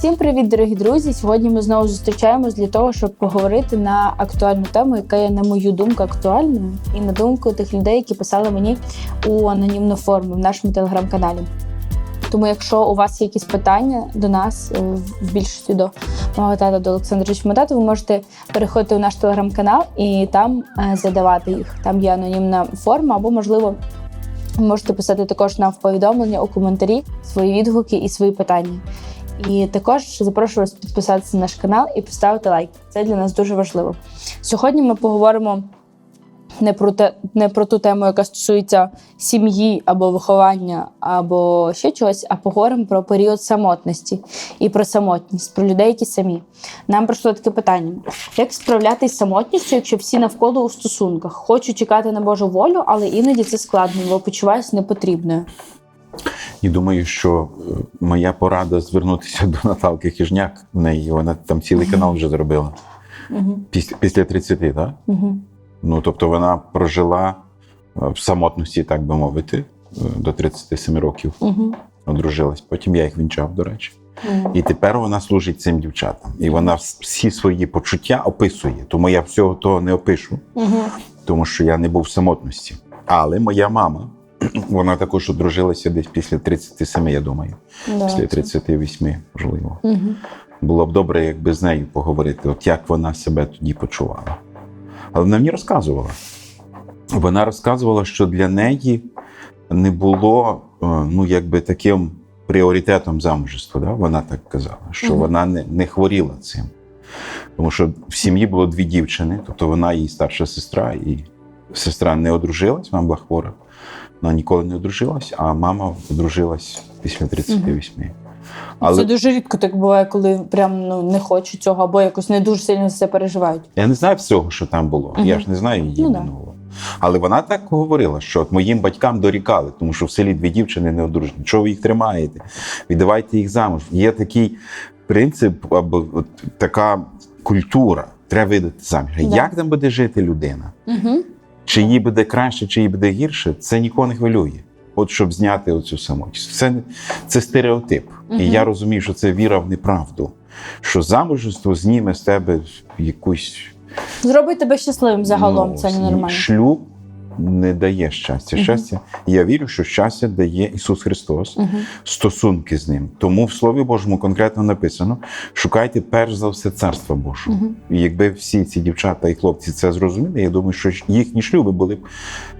Всім привіт, дорогі друзі! Сьогодні ми знову зустрічаємось для того, щоб поговорити на актуальну тему, яка є, на мою думку, актуальною, і на думку тих людей, які писали мені у анонімну форму в нашому телеграм-каналі. Тому, якщо у вас є якісь питання до нас, е, в більшості до мого тата до Олександра Чматата, ви можете переходити у наш телеграм-канал і там е, задавати їх. Там є анонімна форма, або, можливо, можете писати також нам в повідомлення у коментарі свої відгуки і свої питання. І також запрошую вас підписатися на наш канал і поставити лайк. Це для нас дуже важливо. Сьогодні ми поговоримо не про те, не про ту тему, яка стосується сім'ї або виховання, або ще чогось, а поговоримо про період самотності і про самотність, про людей, які самі. Нам прийшло таке питання: як справлятися з самотністю, якщо всі навколо у стосунках? Хочу чекати на Божу волю, але іноді це складно, бо почуваюся непотрібною. І думаю, що е, моя порада звернутися до Наталки Хижняк. В неї вона там цілий канал вже зробила. Після, після 30, так? Ну, тобто вона прожила е, в самотності, так би мовити, е, до 37 років. Одружилась. Потім я їх вінчав, до речі. І тепер вона служить цим дівчатам. І вона всі свої почуття описує. Тому я всього того не опишу, тому що я не був в самотності. Але моя мама, вона також одружилася десь після 37, я думаю. після 38, можливо. Угу. Було б добре, якби з нею поговорити, от як вона себе тоді почувала. Але вона мені розказувала. Вона розказувала, що для неї не було е, ну, якби таким пріоритетом замужества. Да? Вона так казала, що Мгм. вона не, не хворіла цим. Тому що в сім'ї було дві дівчини, тобто вона її старша сестра, і сестра не одружилась, вона була хвора. Вона ніколи не одружилась, а мама одружилась після 38. Це дуже рідко так буває, коли прям ну не хочуть цього, або якось не дуже сильно за це переживають. Я не знаю всього, що там було. Мгм. Я ж не знаю її Ну да. Але вона так говорила, що от моїм батькам дорікали, тому що в селі дві дівчини не одружені. Чого ви їх тримаєте? Віддавайте їх замуж. Є такий принцип або от така культура. Треба видати заміж. Да. Як там буде жити людина? Угу. Чи їй буде краще, чи їй буде гірше, це нікого не хвилює. От щоб зняти оцю самотність. Це, це стереотип. Угу. І я розумію, що це віра в неправду. Що замужество зніме з тебе якусь Зробить тебе щасливим загалом, Ну, це ненормально. Шлюб не дає щастя. Мгм. Щастя, я вірю, що щастя дає Ісус Христос, Угу. стосунки з ним. Тому в Слові Божому конкретно написано: шукайте перш за все царства Божого. Угу. І якби всі ці дівчата і хлопці це зрозуміли, я думаю, що їхні шлюби були б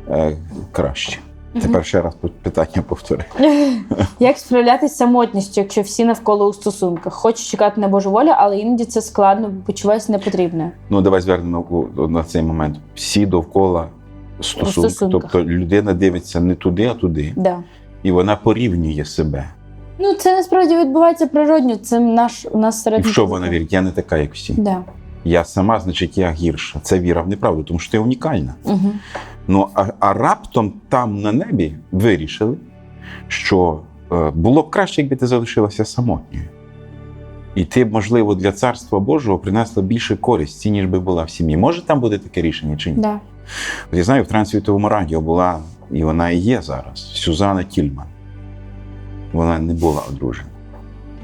е, кращі. Тепер ще раз питання повтори. Як справлятися з самотністю, якщо всі навколо у стосунках? Хочу чекати на Божу волю, але іноді це складно, бо почуваюся непотрібною. Ну, давай звернемо на цей момент. Всі довкола стосунки. стосунках. Тобто людина дивиться не туди, а туди, Да. і вона порівнює себе. Ну це насправді відбувається природньо. Це наш у нас серед в що вона вірить? Я не така, як всі. Да. Я сама, значить, я гірша. Це віра в неправду, тому що ти унікальна. Угу. Ну а, а раптом там на небі вирішили, що е, було б краще, якби ти залишилася самотньою. І ти, можливо, для царства Божого принесла більше користі, ніж би була в сім'ї. Може там буде таке рішення чи ні? Да. От Я знаю, в трансвітовому радіо була, і вона і є зараз, Сюзанна Тільман. Вона не була одружена.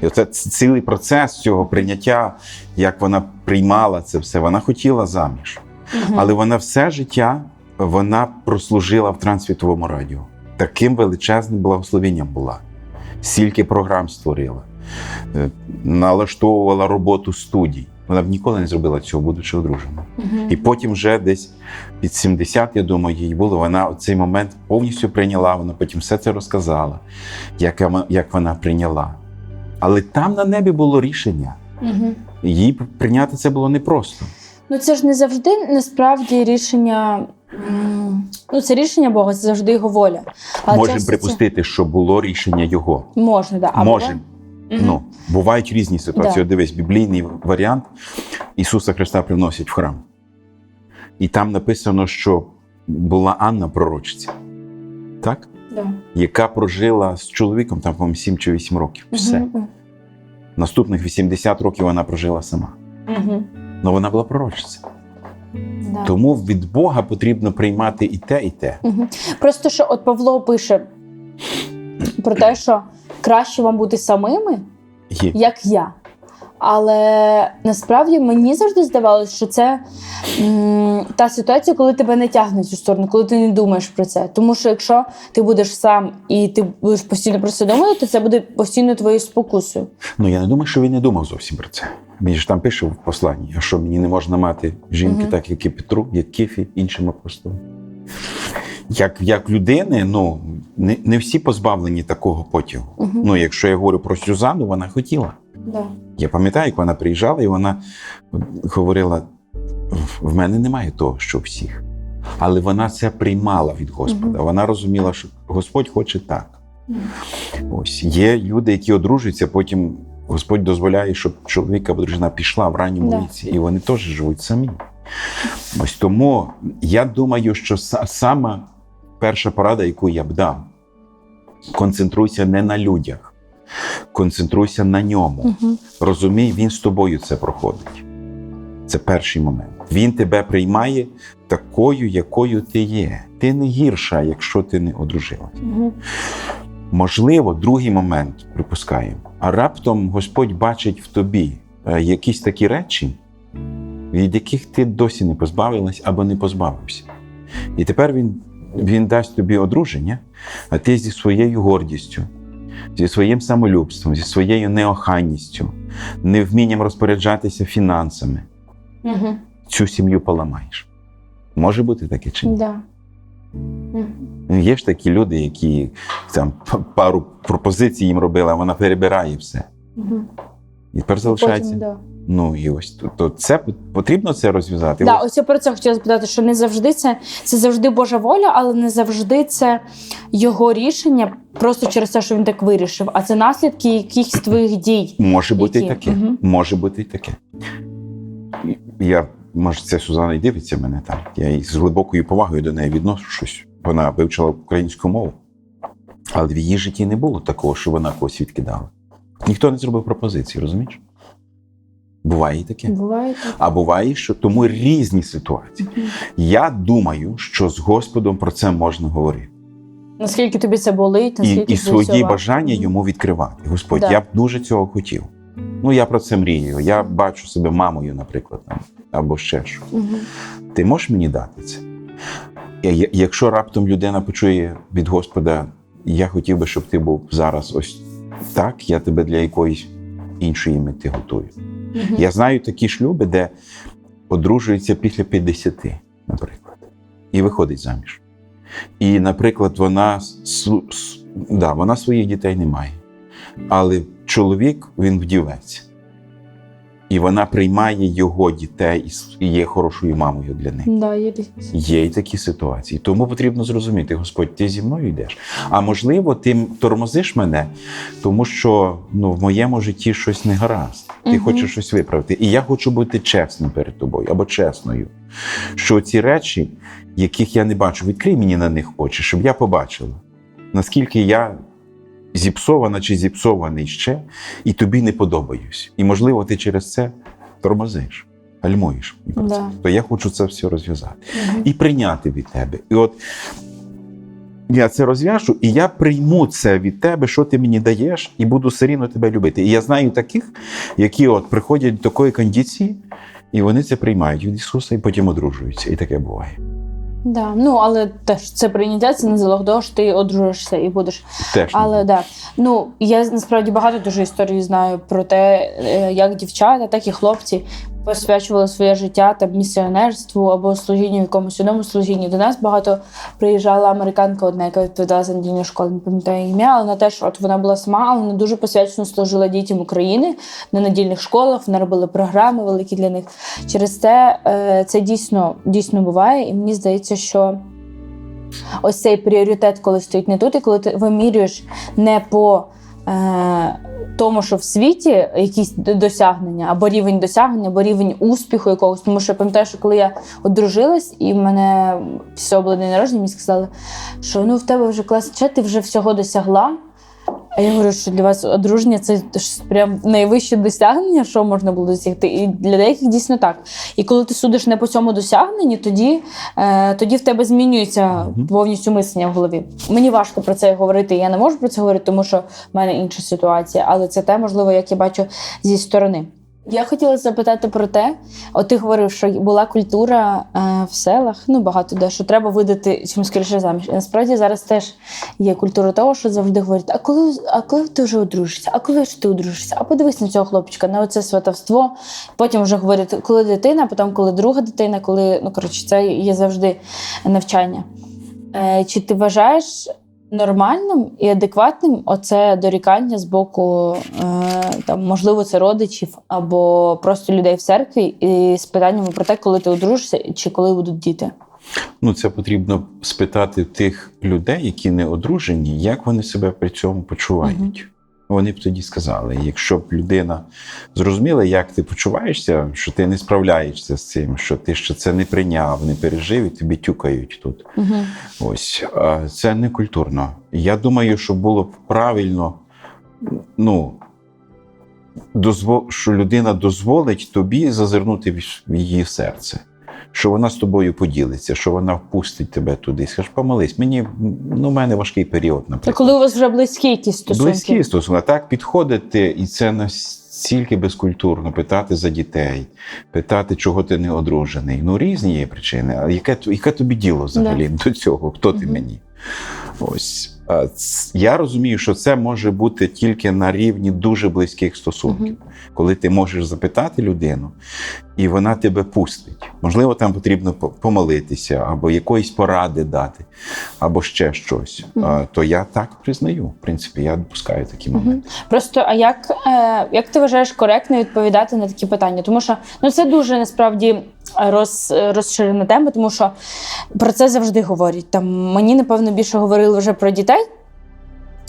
І оце цілий процес цього прийняття, як вона приймала це все. Вона хотіла заміж. Мгм. Але вона все життя вона прослужила в трансвітовому радіо. Таким величезним благословенням була. Стільки програм створила, е, налаштовувала роботу студій. Вона б ніколи не зробила цього, будучи одружена. Мгм. І потім вже десь під 70, я думаю, їй було. Вона цей момент повністю прийняла. Вона потім все це розказала, як, вона- як вона прийняла. Але там на небі було рішення. І Їй прийняти це було непросто. Ну це ж не завжди насправді рішення. Ну, це рішення Бога, це завжди його воля. Можемо часто це- припустити, що було рішення його. Можна, да. Можемо. Ну, бувають різні ситуації. Да. Дивись, біблійний варіант Ісуса Христа привносять в храм. І там написано, що була Анна пророчиця, так? Да. яка прожила з чоловіком там, по-моєму, 7 чи 8 років. Все. Мгм. Наступних 80 років вона прожила сама. Мгм. Ну вона була пророчиця. Да. Тому від Бога потрібно приймати і те, і те. Мгм. Просто що от Павло пише про те, що краще вам бути самими, Є. як я. Але насправді мені завжди здавалося, що це м, та ситуація, коли тебе не тягне в цю сторону, коли ти не думаєш про це. Тому що якщо ти будеш сам і ти будеш постійно про це думати, то це буде постійно твоєю спокусою. Ну я не думаю, що він не думав зовсім про це. Він ж там пише в посланні, а що мені не можна мати жінки, Мгм. так як і Петру, як Кефі, іншим апостолам. Як, як людини, ну не, не всі позбавлені такого потягу. Мгм. Ну, якщо я говорю про Сюзанну, вона хотіла. Да. Я пам'ятаю, як вона приїжджала, і вона говорила: в мене немає того, що всіх. Але вона це приймала від Господа. Вона розуміла, що Господь хоче так. Ось є люди, які одружуються, потім Господь дозволяє, щоб чоловік або дружина пішла в ранньому Да. віці, і вони теж живуть самі. Ось тому я думаю, що сама перша порада, яку я б дав, концентруйся не на людях, концентруйся на ньому. Угу. Розумій, він з тобою це проходить. Це перший момент. Він тебе приймає такою, якою ти є. Ти не гірша, якщо ти не одружила. Угу. Можливо, другий момент припускаємо. А раптом Господь бачить в тобі е, якісь такі речі, від яких ти досі не позбавилась або не позбавився. І тепер він, він дасть тобі одруження, а ти зі своєю гордістю, зі своїм самолюбством, зі своєю неоханністю, невмінням розпоряджатися фінансами, Угу. цю сім'ю поламаєш. Може бути таке чи ні? Да. Ну, Є ж такі люди, які там пару пропозицій їм робили, а вона перебирає все. Мгм. І тепер залишається. Потім, да. Ну і ось то, то це потрібно це розв'язати. Да, Ось я про це хотіла спитати, що не завжди це, це завжди Божа воля, але не завжди це його рішення просто через те, що він так вирішив, а це наслідки якихось твоїх дій. Може бути і таке. Мгм. Може бути і таке. Я, може, це Сузана і дивиться мене там. Я і з глибокою повагою до неї відношусь. Вона вивчила українську мову. Але в її житті не було такого, що вона когось відкидала. Ніхто не зробив пропозиції, розумієш? Буває і таке. Буває. А буває, що тому різні ситуації. Я думаю, що з Господом про це можна говорити. Наскільки тобі це болить, І, наскільки і тобі свої бажання йому відкривати. Господь, Да. я б дуже цього хотів. Ну, я про це мрію. Я бачу себе мамою, наприклад, там, або ще що. Мгм. Ти можеш мені дати це? Якщо раптом людина почує від Господа, я хотів би, щоб ти був зараз ось так, я тебе для якоїсь іншої мети готую. Мгм. Я знаю такі шлюби, де одружуються після 50, наприклад, і виходить заміж. І, наприклад, вона, да, вона своїх дітей не має, але чоловік він вдівець. І вона приймає його дітей і є хорошою мамою для них. Да, є. Є й такі ситуації. Тому потрібно зрозуміти, Господь, ти зі мною йдеш. А можливо, ти тормозиш мене, тому що ну, в моєму житті щось не гаразд. Ти Мгм. хочеш щось виправити. І я хочу бути чесним перед тобою або чесною. Що ці речі, яких я не бачу, відкрий мені на них очі, щоб я побачила, наскільки я зіпсована чи зіпсований ще, і тобі не подобаюсь. І, можливо, ти через це тормозиш, гальмуєш. Да. То я хочу це все розв'язати Мгм. і прийняти від тебе. І от я це розв'яжу, і я прийму це від тебе, що ти мені даєш, і буду все рівно тебе любити. І я знаю таких, які от приходять до такої кондиції, і вони це приймають від Ісуса, і потім одружуються. І таке буває. Да. Ну, але теж це прийняття, це не залог того, що ти одружишся і будеш Теж Але да, ну я насправді багато дуже історій знаю про те, е, як дівчата, так і хлопці посвячували своє життя там місіонерству або служінню якомусь одному служінні. До нас багато приїжджала американка, одна, яка відповідала за недільну школу, не пам'ятаю ім'я, але вона теж от вона була сама, але вона дуже посвячено служила дітям України на недільних школах. Вона робила програми великі для них. Через це е, це дійсно дійсно буває, і мені здається, що ось цей пріоритет, коли стоїть не тут, і коли ти вимірюєш не по е, тому, що в світі якісь досягнення, або рівень досягнення, або рівень успіху якогось. Тому що я пам'ятаю, що коли я одружилась, і в мене все було день народження, мені сказали, що ну в тебе вже клас чи ти вже всього досягла. А я говорю, що для вас одруження це ж прям найвище досягнення, що можна було досягти. І для деяких дійсно так. І коли ти судиш не по цьому досягненні, тоді, е, тоді в тебе змінюється повністю мислення в голові. Мені важко про це говорити. Я не можу про це говорити, тому що в мене інша ситуація. Але це те, можливо, як я бачу зі сторони. Я хотіла запитати про те, от ти говорив, що була культура е, в селах, ну багато де, що треба видати чим скоріше заміж. Насправді зараз теж є культура того, що завжди говорять: а коли, а коли ти вже одружишся? А коли ж ти одружишся? А подивись на цього хлопчика, на оце сватовство. Потім вже говорять, коли дитина, потім коли друга дитина, коли ну коротше, це є завжди навчання. Е, чи ти вважаєш нормальним і адекватним оце дорікання з боку, е, там, можливо, це родичів або просто людей в церкві, і з питаннями про те, коли ти одружишся чи коли будуть діти? Ну, це потрібно спитати тих людей, які не одружені, як вони себе при цьому почувають. Вони б тоді сказали, якщо б людина зрозуміла, як ти почуваєшся, що ти не справляєшся з цим, що ти ще це не прийняв, не пережив і тобі тюкають тут. Угу. Ось це не культурно. Я думаю, що було б правильно, ну, що людина дозволить тобі зазирнути в її серце, що вона з тобою поділиться, що вона впустить тебе туди. Скажеш, помолись, мені ну, в мене важкий період, Це наприклад. коли у вас вже близькі якісь стосунки? Близькі стосунки. Так підходити, і це настільки безкультурно питати за дітей, питати, чого ти не одружений. Ну, різні є причини. А яке, яке тобі діло взагалі до цього? Хто ти Мгм. мені? Ось. Ц- Я розумію, що це може бути тільки на рівні дуже близьких стосунків, коли ти можеш запитати людину, і вона тебе пустить. Можливо, там потрібно по- помолитися, або якоїсь поради дати, або ще щось. А, То я так признаю. В принципі, я допускаю такі моменти. Мгм. Просто а як, е, як ти вважаєш коректно відповідати на такі питання? Тому що ну це дуже насправді роз, розширена тема, тому що про це завжди говорять. Там мені напевно більше говорили вже про дітей.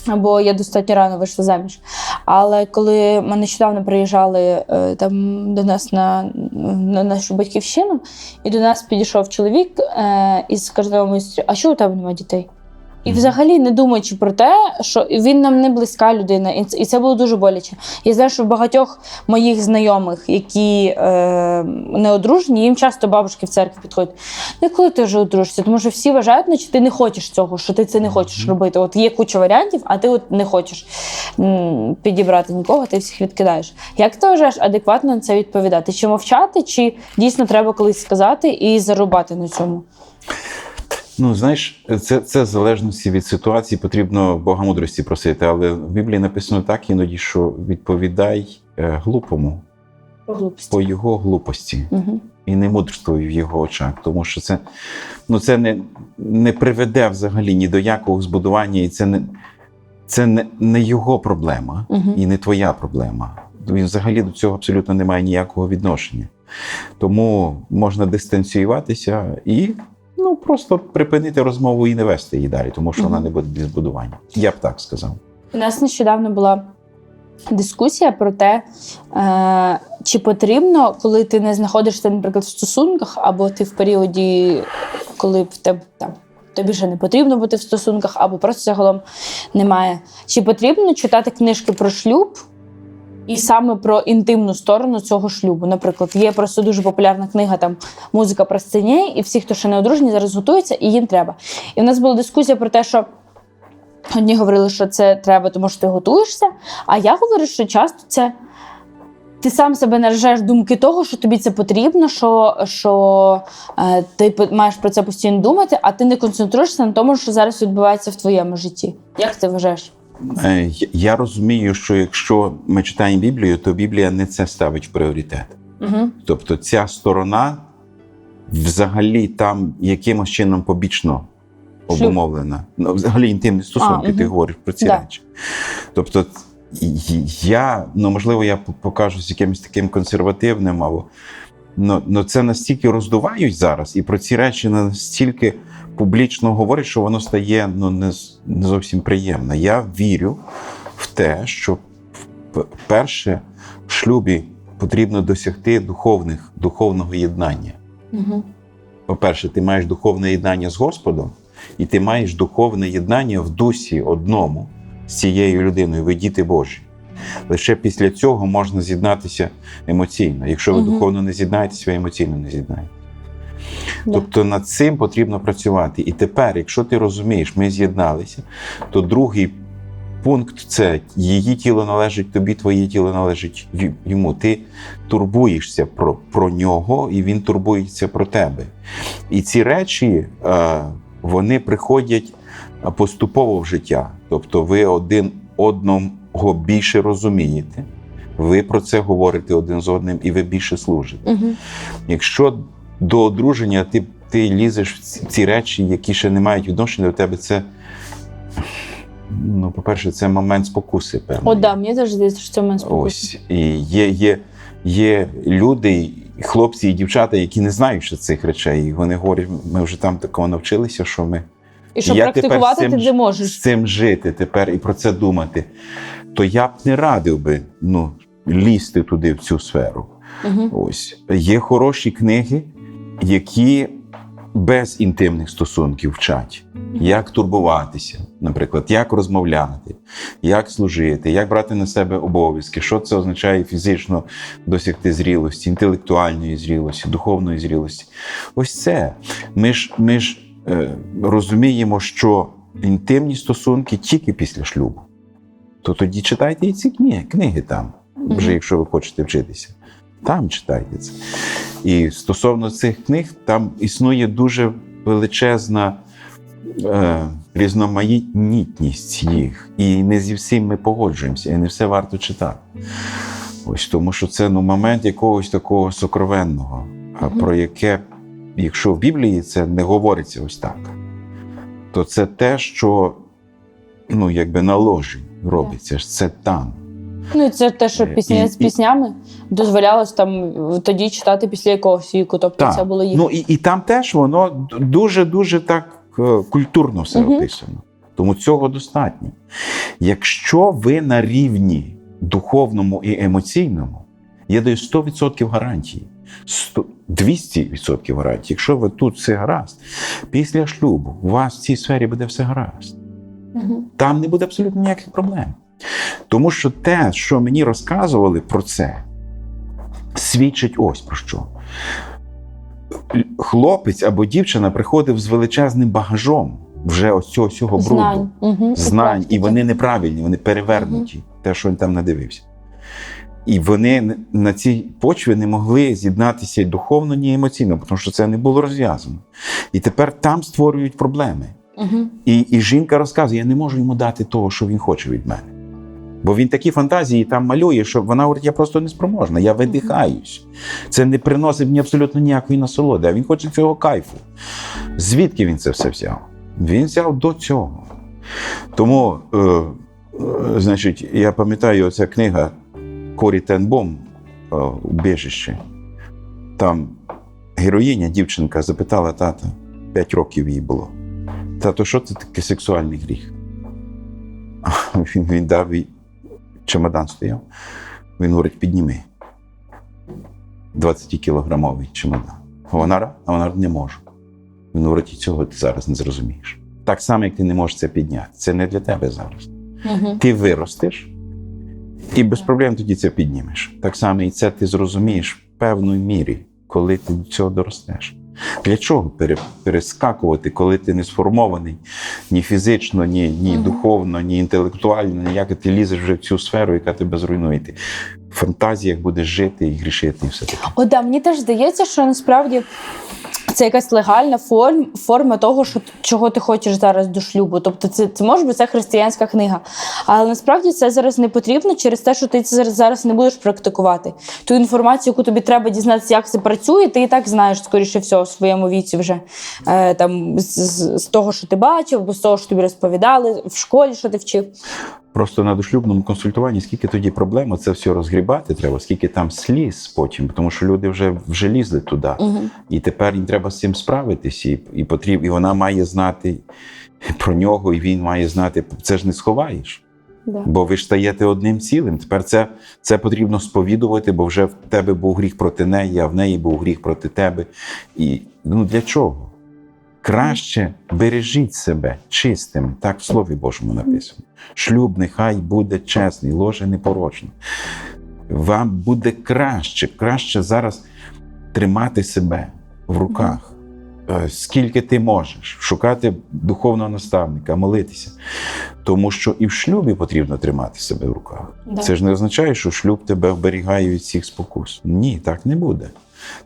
Бо я достатньо рано вийшла заміж. Але коли ми нещодавно приїжджали е, там до нас на, на нашу батьківщину, і до нас підійшов чоловік е, і сказав майстрі, а що у тебе немає дітей? І взагалі не думаючи про те, що він нам не близька людина, і це- було дуже боляче. Я знаю, що багатьох моїх знайомих, які е, не одружені, їм часто бабушки в церкві підходять. Ну, коли ти вже одружишся? Тому що всі вважають, наче ти не хочеш цього, що ти це не хочеш робити. От є куча варіантів, а ти от не хочеш підібрати нікого, ти всіх відкидаєш. Як ти вважаєш адекватно на це відповідати? Чи мовчати, чи дійсно треба колись сказати і зарубати на цьому? Ну, знаєш, це, це в залежності від ситуації, потрібно богомудрості просити. Але в Біблії написано так іноді, що відповідай е, глупому По глупості. по його глупості. Угу. і не мудрствуй в його очах, тому що це, ну, це не, не приведе взагалі ні до якого збудування, і це не, це не, не його проблема Угу. і не твоя проблема. Він взагалі до цього абсолютно не має ніякого відношення. Тому можна дистанціюватися і ну, просто припинити розмову і не вести її далі, тому що вона не буде без збудування. Я б так сказав. У нас нещодавно була дискусія про те, е, чи потрібно, коли ти не знаходишся, наприклад, в стосунках, або ти в періоді, коли в тебе там. Тобі вже не потрібно бути в стосунках, або просто загалом немає. Чи потрібно читати книжки про шлюб і саме про інтимну сторону цього шлюбу? Наприклад, є просто дуже популярна книга там Музика про сцені, і всі, хто ще не одружені, зараз готуються, і їм треба. І в нас була дискусія про те, що Одні говорили, що це треба, тому що ти готуєшся. А я говорю, що часто це ти сам себе наражаєш думки того, що тобі це потрібно, що, що е, ти маєш про це постійно думати, а ти не концентруєшся на тому, що зараз відбувається в твоєму житті. Як ти вважаєш? Е, я- розумію, що якщо ми читаємо Біблію, то Біблія не це ставить в пріоритет. Угу. Тобто ця сторона взагалі там якимось чином побічно обумовлена. Ну, взагалі інтимні стосунки, А, ти говориш про ці Да. речі. Тобто, я, ну можливо, я покажусь якимось таким консервативним, або ну, ну це настільки роздувають зараз, і про ці речі настільки публічно говорять, що воно стає ну, не, не зовсім приємно. Я вірю в те, що перше в шлюбі потрібно досягти духовних, духовного єднання. Угу. По-перше, ти маєш духовне єднання з Господом, і ти маєш духовне єднання в дусі одному з цією людиною, ви діти Божі. Лише після цього можна з'єднатися емоційно. Якщо ви Мгм. духовно не з'єднаєтесь, ви емоційно не з'єднаєтесь. Да. Тобто над цим потрібно працювати. І тепер, якщо ти розумієш, ми з'єдналися, то другий пункт це її тіло належить тобі, твоє тіло належить йому. Ти турбуєшся про, про нього, і він турбується про тебе. І ці речі е, вони приходять поступово в життя. Тобто ви один одного більше розумієте, ви про це говорите один з одним, і ви більше служите. Угу. Якщо до одруження ти, ти лізеш в ці, ці речі, які ще не мають відношення до тебе, це. Ну, по-перше, це момент спокуси, певно. О, да, мені теж здається, що це мене спокусить. Ось. І є, є, є люди, хлопці і дівчата, які не знають ще цих речей. І вони говорять, ми вже там такого навчилися, що ми І щоб я практикувати, цим ти не можеш. з цим жити тепер і про це думати. То я б не радив би ну, лізти туди, в цю сферу. Угу. Ось є хороші книги, які без інтимних стосунків вчать, як турбуватися, наприклад, як розмовляти, як служити, як брати на себе обов'язки, що це означає фізично досягти зрілості, інтелектуальної зрілості, духовної зрілості. Ось це. Ми ж, ми ж е, розуміємо, що інтимні стосунки тільки після шлюбу. То тоді читайте і ці книги, книги там, вже якщо ви хочете вчитися. Там читайте це. І стосовно цих книг, там існує дуже величезна е, різноманітність їх. І не зі всім ми погоджуємося, і не все варто читати. Ось тому, що це ну, момент якогось такого сокровенного, а Мгм. про яке, якщо в Біблії це не говориться ось так, то це те, що ну, якби на ложі робиться, це там. Ну і це те, що Е, пісні і- з піснями дозволялось там тоді читати після якогось віку. Тобто Так. це було їх. Ну і, і там теж воно дуже-дуже так е, культурно все Мгм. описано. Тому цього достатньо. Якщо ви на рівні духовному і емоційному, я даю 100% гарантії. 100, 200% гарантії. Якщо ви тут все гаразд, після шлюбу у вас в цій сфері буде все гаразд. Угу. Там не буде абсолютно ніяких проблем. Тому що те, що мені розказували про це, свідчить ось про що. Хлопець або дівчина приходив з величезним багажом вже ось цього всього бруду, Знань. Угу. знань, і вони неправильні, вони перевернуті, те, що він там надивився. І вони на цій почві не могли з'єднатися ні духовно, ні емоційно, тому що це не було розв'язано. І тепер там створюють проблеми. І, і жінка розказує: я не можу йому дати того, що він хоче від мене. Бо він такі фантазії там малює, що вона говорить, я просто не спроможна, я видихаюсь. Це не приносить мені абсолютно ніякої насолоди, а він хоче цього кайфу. Звідки він це все взяв? Він взяв до цього. Тому, е, е, значить, я пам'ятаю, оця книга Корі Тенбом е, «Убіжище». Там героїня, дівчинка, запитала тата, 5 років їй було. Тато, що це таке сексуальний гріх? Він, він дав їй чемодан стояв. Він говорить: підніми. 20-кілограмовий чемодан. А вона, а вона не може. Він говорить, і цього ти зараз не зрозумієш. Так само, як ти не можеш це підняти. Це не для тебе зараз. Угу. Ти виростеш і без проблем тоді це піднімеш. Так само і це ти зрозумієш в певній мірі, коли ти до цього доростеш. Для чого перескакувати, коли ти не сформований ні фізично, ні, ні угу. духовно, ні інтелектуально, ніяк ти лізеш вже в цю сферу, яка тебе зруйнує. Ти в фантазіях будеш жити і грішити, і все таке. О, да, мені теж здається, що насправді це якась легальна форм, форма того, що, чого ти хочеш зараз до шлюбу. Тобто, це, це може бути це християнська книга. Але насправді це зараз не потрібно через те, що ти це зараз, не будеш практикувати. Ту інформацію, яку тобі треба дізнатися, як це працює, ти і так знаєш, скоріше всього, в своєму віці вже е, там, з, з, з того, що ти бачив, або з того, що тобі розповідали в школі, що ти вчив. Просто на дошлюбному консультуванні, скільки тоді проблем, це все розгрібати треба, скільки там сліз потім, тому що люди вже, вже лізли туди. Угу. І тепер їм треба з цим справитись, і, і, потріб, і вона має знати про нього, і він має знати. Це ж не сховаєш, Да. бо ви ж стаєте одним цілим. Тепер це, це потрібно сповідувати, бо вже в тебе був гріх проти неї, а в неї був гріх проти тебе. І ну для чого? Краще бережіть себе чистим, так в Слові Божому написано. Шлюб нехай буде чесний, ложе непорочне. Вам буде краще, краще зараз тримати себе в руках. е, скільки ти можеш, шукати духовного наставника, молитися. Тому що і в шлюбі потрібно тримати себе в руках. Да. Це ж не означає, що шлюб тебе оберігає від всіх спокус. Ні, так не буде.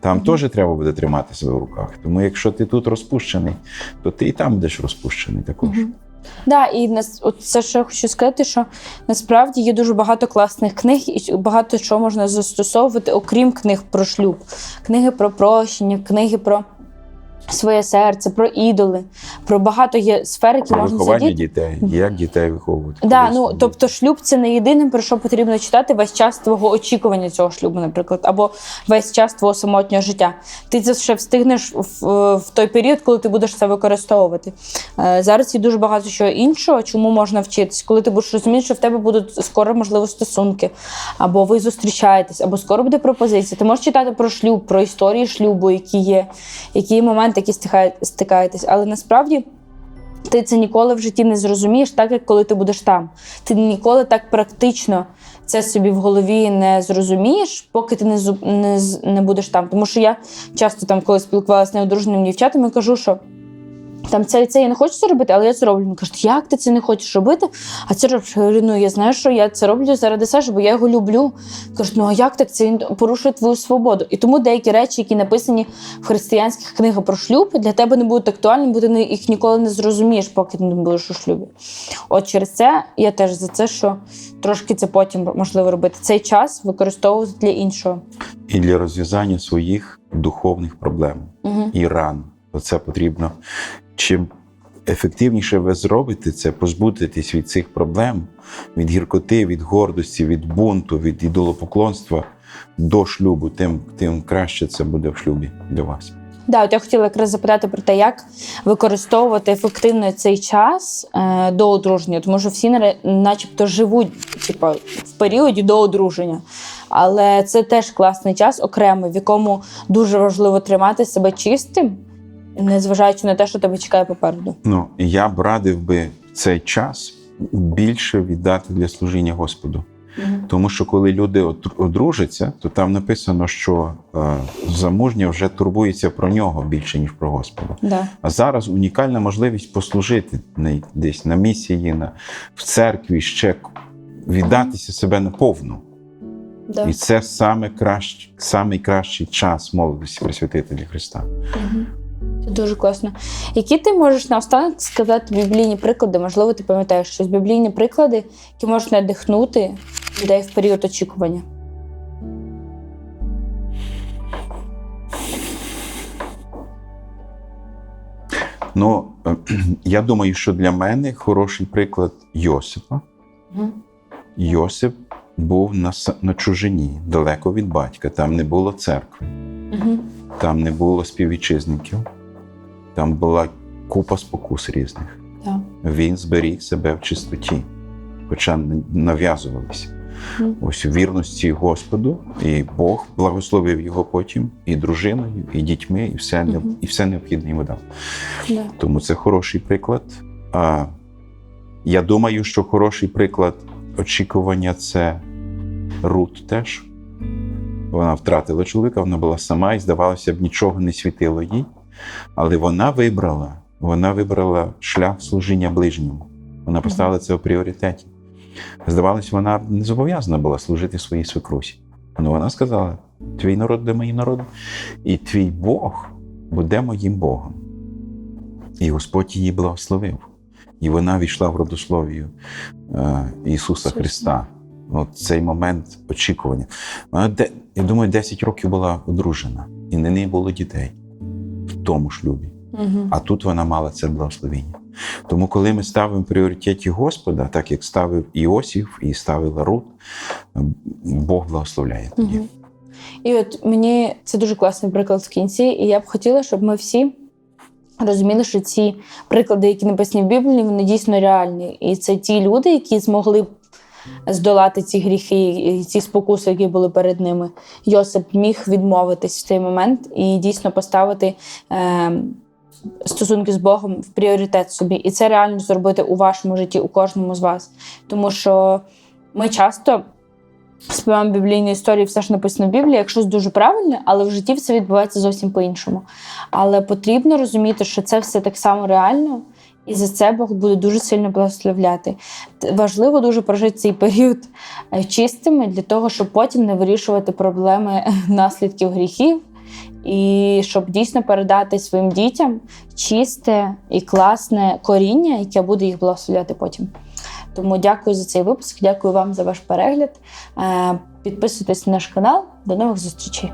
Там теж треба буде тримати себе в руках. Тому якщо ти тут розпущений, то ти і там будеш розпущений також. Мгм. Да, і нас, от це ще хочу сказати, що насправді є дуже багато класних книг, і багато чого можна застосовувати, окрім книг про шлюб, книги про прощення, книги про своє серце, про ідоли, про багато є сфер, які Про можна виховання задіти. дітей, як дітей виховувати. Да, ну тобто шлюб це не єдиним, про що потрібно читати весь час твого очікування цього шлюбу, наприклад, або весь час твого самотнього життя. Ти це ще встигнеш в, в той період, коли ти будеш це використовувати. Е, зараз є дуже багато чого іншого, чому можна вчитись, коли ти будеш розуміти, що в тебе будуть скоро можливо стосунки, або ви зустрічаєтесь, або скоро буде пропозиція. Ти можеш читати про шлюб, про історії шлюбу, які є, які є моменти, які стикаєтесь. Але насправді. Ти це ніколи в житті не зрозумієш, так як коли ти будеш там. Ти ніколи так практично це собі в голові не зрозумієш, поки ти не, не, не будеш там. Тому що я часто там, коли спілкувалася з неодруженими дівчатами, кажу, що там це це я не хочу це робити, але я це роблю. Вони кажуть, як ти це не хочеш робити? А це робиш. Я говорю, ну я знаю, що я це роблю заради Саші, бо я його люблю. Кажуть, ну а як так? Це він порушує твою свободу. І тому деякі речі, які написані в християнських книгах про шлюб, для тебе не будуть актуальні, бо ти їх ніколи не зрозумієш, поки ти не будеш у шлюбі. От через це я теж за це, що трошки це потім можливо робити. Цей час використовувати для іншого. І для розв'язання своїх духовних проблем Угу. і ран. Оце потрібно. Чим ефективніше ви зробите це, позбудетесь від цих проблем, від гіркоти, від гордості, від бунту, від ідолопоклонства до шлюбу, тим, тим краще це буде в шлюбі для вас. Да, от я хотіла якраз запитати про те, як використовувати ефективно цей час е, до одруження, тому що всі начебто живуть типу, в періоді до одруження. Але це теж класний час, окремий, в якому дуже важливо тримати себе чистим, незважаючи на те, що тебе чекає попереду. Ну, я б радив би цей час більше віддати для служіння Господу. Тому що коли люди одружаться, то там написано, що е, замужня вже турбується про нього більше, ніж про Господа. Да. А зараз унікальна можливість послужити на, десь на місії, на, в церкві, ще віддатися себе наповну. Да. І це саме кращ, самий кращий час молодості присвятити для Христа. Мгм. Це дуже класно. Які ти можеш наостанок сказати біблійні приклади? Можливо, ти пам'ятаєш щось біблійні приклади, які можуть надихнути людей в період очікування. Ну, я думаю, що для мене хороший приклад Йосипа. Мгм. Йосип був на, на чужині, далеко від батька. Там не було церкви, Мгм. там не було співвітчизників, там була купа спокус різних. Так. Він зберіг себе в чистоті, хоча нав'язувалися. Мгм. Ось вірності Господу, і Бог благословив його потім і дружиною, і дітьми, і все, не- Мгм. і все необхідне йому дав. Да. Тому це хороший приклад. А, я думаю, що хороший приклад очікування це Рут теж. Вона втратила чоловіка, вона була сама і, здавалося б, нічого не світило їй. Але вона вибрала, вона вибрала шлях служіння ближньому. Вона поставила це в пріоритеті. Здавалось, вона не зобов'язана була служити своїй свекрусі. Але вона сказала: твій народ буде моїм народом, і твій Бог буде моїм Богом. І Господь її благословив. І вона війшла в родословію е, Ісуса. Христа. От цей момент очікування. Вона, я думаю, 10 років була одружена, і на неї було дітей тому шлюбі. Мгм. А тут вона мала це благословення. Тому, коли ми ставимо в пріоритеті Господа, так як ставив Іосиф і ставила Рут, Бог благословляє тоді. Мгм. І от мені це дуже класний приклад в кінці, і я б хотіла, щоб ми всі розуміли, що ці приклади, які написані в Біблії, вони дійсно реальні. І це ті люди, які змогли здолати ці гріхи і ці спокуси, які були перед ними. Йосип міг відмовитись в цей момент і дійсно поставити. Е- Стосунки з Богом в пріоритет собі, і це реально зробити у вашому житті, у кожному з вас. Тому що ми часто співаємо біблійні історії, все ж написано в Біблії, як щось дуже правильне, але в житті все відбувається зовсім по-іншому. Але потрібно розуміти, що це все так само реально, і за це Бог буде дуже сильно благословляти. Важливо дуже прожити цей період е, чистими для того, щоб потім не вирішувати проблеми наслідків гріхів. І щоб дійсно передати своїм дітям чисте і класне коріння, яке буде їх благословляти потім. Тому дякую за цей випуск, дякую вам за ваш перегляд. Е, Підписуйтесь на наш канал. До нових зустрічей.